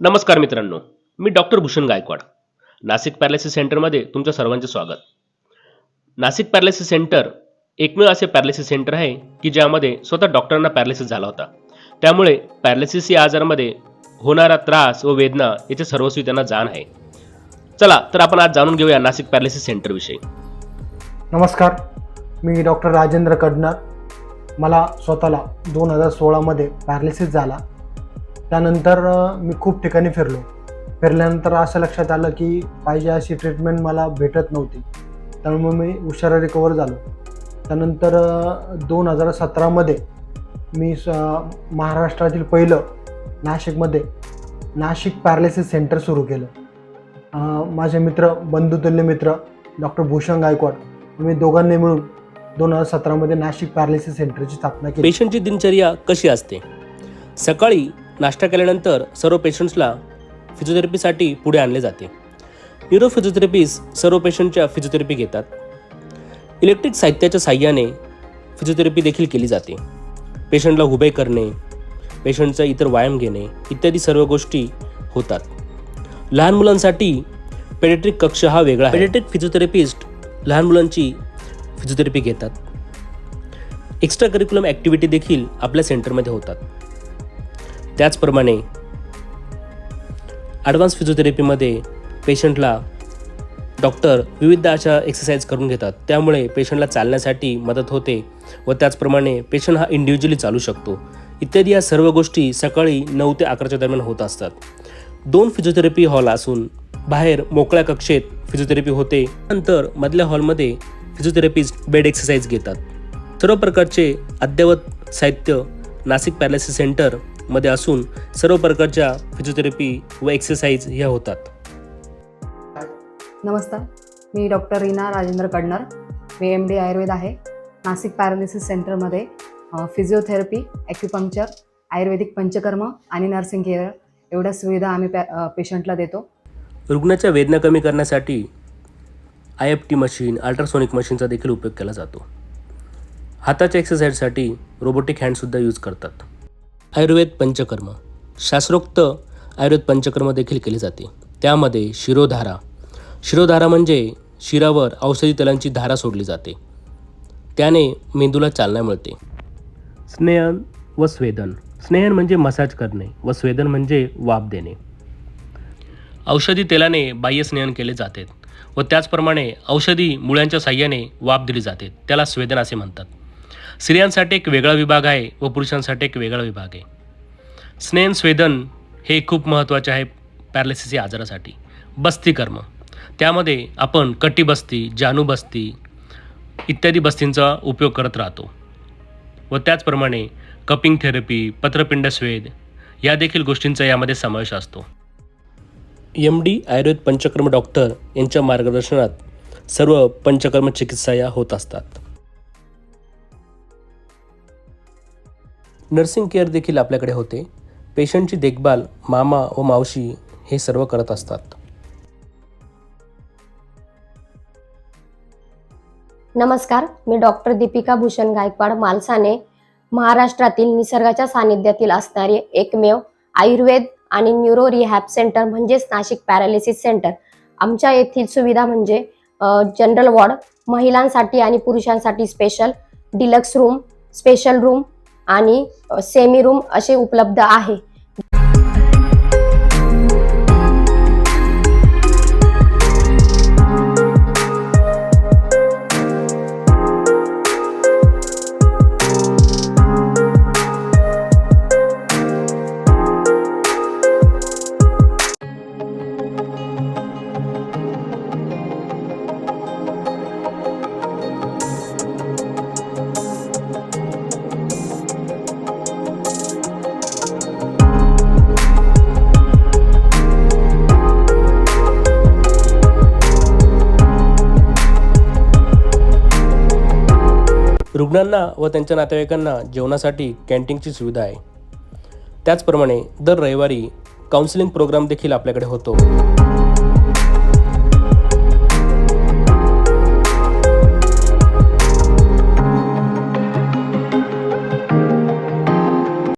नमस्कार मित्रांनो मी डॉक्टर भूषण गायकवाड. नाशिक पॅरालिसिस सेंटरमध्ये तुमच्या सर्वांचे स्वागत. नाशिक पॅरालिसिस सेंटर एकमेव असे पॅरालिसिस सेंटर आहे की ज्यामध्ये स्वतः डॉक्टरांना पॅरालिसिस झाला होता. त्यामुळे पॅरालिसिस या आजारामध्ये होणारा त्रास व वेदना याचे सर्वस्वी त्यांना जाण आहे. चला तर आपण आज जाणून घेऊया नाशिक पॅरालिसिस सेंटरविषयी नमस्कार मी डॉक्टर राजेंद्र कडणार मला स्वतःला दोन हजार सोळामध्ये पॅरालिसिस झाला. त्यानंतर मी खूप ठिकाणी फिरलो. फिरल्यानंतर असं लक्षात आलं की पाहिजे अशी ट्रीटमेंट मला भेटत नव्हती. त्यामुळे मी उशारा रिकवर झालो. त्यानंतर दोन हजार सतरामध्ये मी स महाराष्ट्रातील पहिलं नाशिकमध्ये नाशिक पॅरालिसिस सेंटर सुरू केलं. माझे मित्र बंधुतुल्य मित्र डॉक्टर भूषण गायकवाड आम्ही दोघांनी मिळून दोन हजार सतरामध्ये नाशिक पॅरालिसिस सेंटरची स्थापना केली. पेशंटची दिनचर्या कशी असते? सकाळी नाश्ता केल्यानंतर सर्व पेशंट्सला फिजिओथेरपीसाठी पुढे आणले जाते. न्यूरो फिजिओथेरपिस्ट सर्व पेशंटच्या फिजिओथेरपी घेतात. इलेक्ट्रिक साहित्याच्या साह्याने फिजिओथेरपी देखील केली जाते. पेशंटला उभे करणे पेशंटचा इतर व्यायाम घेणे इत्यादी सर्व गोष्टी होतात. लहान मुलांसाठी पेडेट्रिक कक्ष हा वेगळा पेडेट्रिक फिजिओथेरपिस्ट लहान मुलांची फिजिओथेरपी घेतात. एक्स्ट्रा करिक्युलम ॲक्टिव्हिटी देखील आपल्या सेंटरमध्ये होतात. त्याचप्रमाणे ॲडव्हान्स फिजिओथेरपीमध्ये पेशंटला डॉक्टर विविध अशा एक्सरसाइज करून घेतात. त्यामुळे पेशंटला चालण्यासाठी मदत होते व त्याचप्रमाणे पेशंट हा इंडिव्हिज्युअली चालू शकतो. इत्यादी या सर्व गोष्टी सकाळी नऊ ते अकराच्या दरम्यान होत असतात. दोन फिजिओथेरपी हॉल असून बाहेर मोकळ्या कक्षेत फिजिओथेरपी होते. नंतर मधल्या हॉलमध्ये फिजिओथेरपिस्ट बेड एक्सरसाइज घेतात. सर्व प्रकारचे अद्ययावत साहित्य नाशिक पॅरालिसिस सेंटरमध्ये असून सर्व प्रकारच्या फिजिओथेरपी व एक्सरसाइज ह्या होतात. नमस्कार. मी डॉक्टर रीना राजेंद्र कडनर. मी एम डी आयुर्वेद आहे. नाशिक पॅरालिसिस सेंटरमध्ये फिजिओथेरपी ॲक्युपंक्चर आयुर्वेदिक पंचकर्म आणि नर्सिंग केअर एवढ्या सुविधा आम्ही पॅ पेशंटला देतो. रुग्णाच्या वेदना कमी करण्यासाठी I F T machine ultrasonic मशीनचा देखील उपयोग केला जातो. हाताच्या एक्सरसाइजसाठी रोबोटिक हँडसुद्धा यूज करतात. आयुर्वेद पंचकर्म. शास्त्रोक्त आयुर्वेद पंचकर्म देखील केले जाते. त्यामध्ये शिरोधारा. शिरोधारा म्हणजे शिरावर औषधी तेलांची धारा सोडली जाते. त्याने मेंदूला चालना मिळते. स्नेहन व स्वेदन. स्नेहन म्हणजे मसाज करणे व स्वेदन म्हणजे वाफ देणे. औषधी तेलाने बाह्य स्नेहन केले जाते व त्याचप्रमाणे औषधी मुळ्यांच्या साह्याने वाफ दिली जाते. त्याला स्वेदन असे म्हणतात. स्त्रियांसाठी एक वेगळा विभाग आहे व पुरुषांसाठी एक वेगळा विभाग आहे. स्नेन स्वेदन हे खूप महत्त्वाचे आहे पॅरालिसिस या आजारासाठी बस्तीकर्म त्यामध्ये आपण कटीबस्ती जानू बस्ती इत्यादी बस्तींचा उपयोग करत राहतो. व त्याचप्रमाणे कपिंग थेरपी पत्रपिंड स्वेद या देखील गोष्टींचा यामध्ये समावेश असतो. M D Ayurveda Panchakarma doctor यांच्या मार्गदर्शनात सर्व पंचकर्म चिकित्सा या होत असतात. नर्सिंग केअर देखील आपल्याकडे होते. पेशंटची देखभाल मामा व मावशी हे सर्व करत असतात. नमस्कार मी डॉक्टर दीपिका भूषण गायकवाड मालसाने. महाराष्ट्रातील निसर्गाच्या सानिध्यातील असणारे एकमेव आयुर्वेद आणि न्यूरो रिहॅब सेंटर म्हणजेच नाशिक पॅरालिसिस सेंटर आमच्या येथील सुविधा म्हणजे जनरल वॉर्ड महिलांसाठी आणि पुरुषांसाठी special deluxe room special room आणि सेमी रूम असे उपलब्ध आहे. रुग्णांना व त्यांच्या नातेवाईकांना जेवणासाठी कॅन्टीनची सुविधा आहे. त्याचप्रमाणे दर रविवारी काउन्सिलिंग प्रोग्राम देखील आपल्याकडे होतो.